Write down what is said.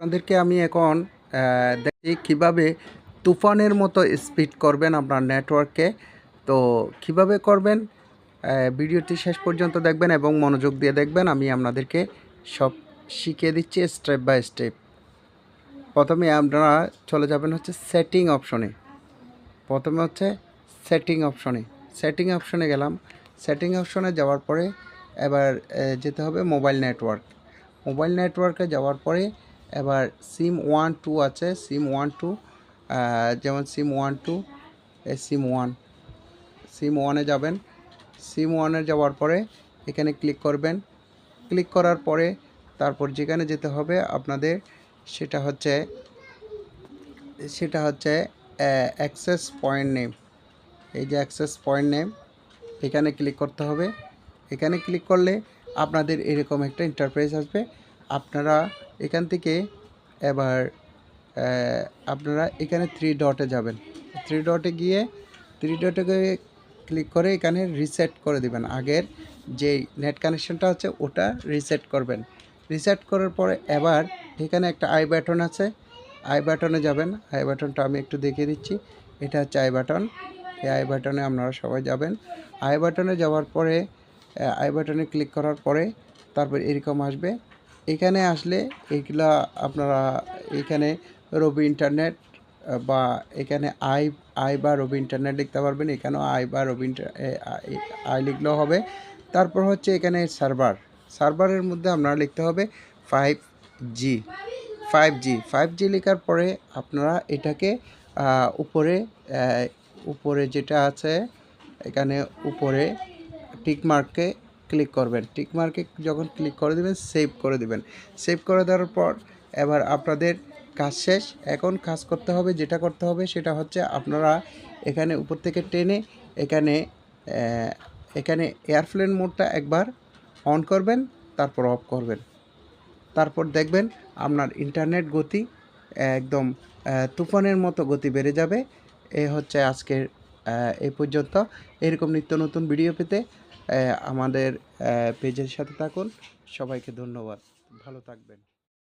আপনাদেরকে আমি এখন দেখি কীভাবে তুফানের মতো স্পিড করবেন আপনার নেটওয়ার্কে তো কীভাবে করবেন? ভিডিওটি শেষ পর্যন্ত দেখবেন এবং মনোযোগ দিয়ে দেখবেন। আমি আপনাদেরকে সব শিখিয়ে দিচ্ছি স্টেপ বাই স্টেপ প্রথমে আপনারা চলে যাবেন হচ্ছে সেটিং অপশনে প্রথমে হচ্ছে সেটিং অপশনে সেটিং অপশনে গেলাম। সেটিং অপশনে যাওয়ার পরে এবার যেতে হবে মোবাইল নেটওয়ার্ক মোবাইল নেটওয়ার্কে যাওয়ার পরে এবার সিম ওয়ান টু আছে, সিম ওয়ান টু যেমন SIM one two SIM one. SIM ওয়ানে যাবেন। সিম ওয়ানে যাওয়ার পরে এখানে ক্লিক করবেন। ক্লিক করার পরে তারপর যেখানে যেতে হবে আপনাদের, সেটা হচ্ছে সেটা হচ্ছে অ্যাক্সেস পয়েন্ট নেম এই যে অ্যাক্সেস পয়েন্ট নেম এখানে ক্লিক করতে হবে। এখানে ক্লিক করলে আপনাদের এরকম একটা ইন্টারপ্রাইজ আসবে। আপনারা এখান থেকে এবার আপনারা এখানে থ্রি ডটে যাবেন। থ্রি ডটে গিয়ে থ্রি ডটে ক্লিক করে এখানে রিসেট করে দিবেন। আগের যে নেট কানেকশনটা আছে, ওটা রিসেট করবেন। রিসেট করার পরে এবার এখানে একটা আই বাটন আছে। আই বাটনে যাবেন। আই বাটনটা আমি একটু দেখিয়ে দিচ্ছি। এটা হচ্ছে আই বাটন এই আই বাটনে আপনারা সবাই যাবেন। আই বাটনে যাওয়ার পরে আই বাটনে ক্লিক করার পরে তারপর এরকম আসবে। এখানে আসলে এইগুলা আপনারা এখানে রবি ইন্টারনেট বা এখানে আই আই বা রবি ইন্টারনেট লিখতে পারবেন। এখানেও আই বা রবি আই- লিখলেও হবে। তারপর হচ্ছে এখানে সার্ভার সার্ভারের মধ্যে আপনারা লিখতে হবে five G five G five G লেখার পরে আপনারা এটাকে উপরে উপরে যেটা আছে, এখানে উপরে টিক মার্কে ক্লিক করবেন। টিক মার্কে যখন ক্লিক করে দিবেন সেভ করে দিবেন। সেভ করে দেওয়ার পর এবার আপনাদের কাজ শেষ। এখন কাজ করতে হবে, যেটা করতে হবে সেটা হচ্ছে আপনারা এখানে উপর থেকে টেনে এখানে এখানে এয়ারপ্লেন মোডটা একবার অন করবেন, তারপর অফ করবেন। তারপর দেখবেন আপনার ইন্টারনেট গতি একদম তুফানের মতো গতি বেড়ে যাবে। এ হচ্ছে আজকের এই পর্যন্ত। এরকম নিত্য নতুন ভিডিও পেতে আমাদের পেজের সাথে থাকুন। সবাইকে ধন্যবাদ। ভালো থাকবেন।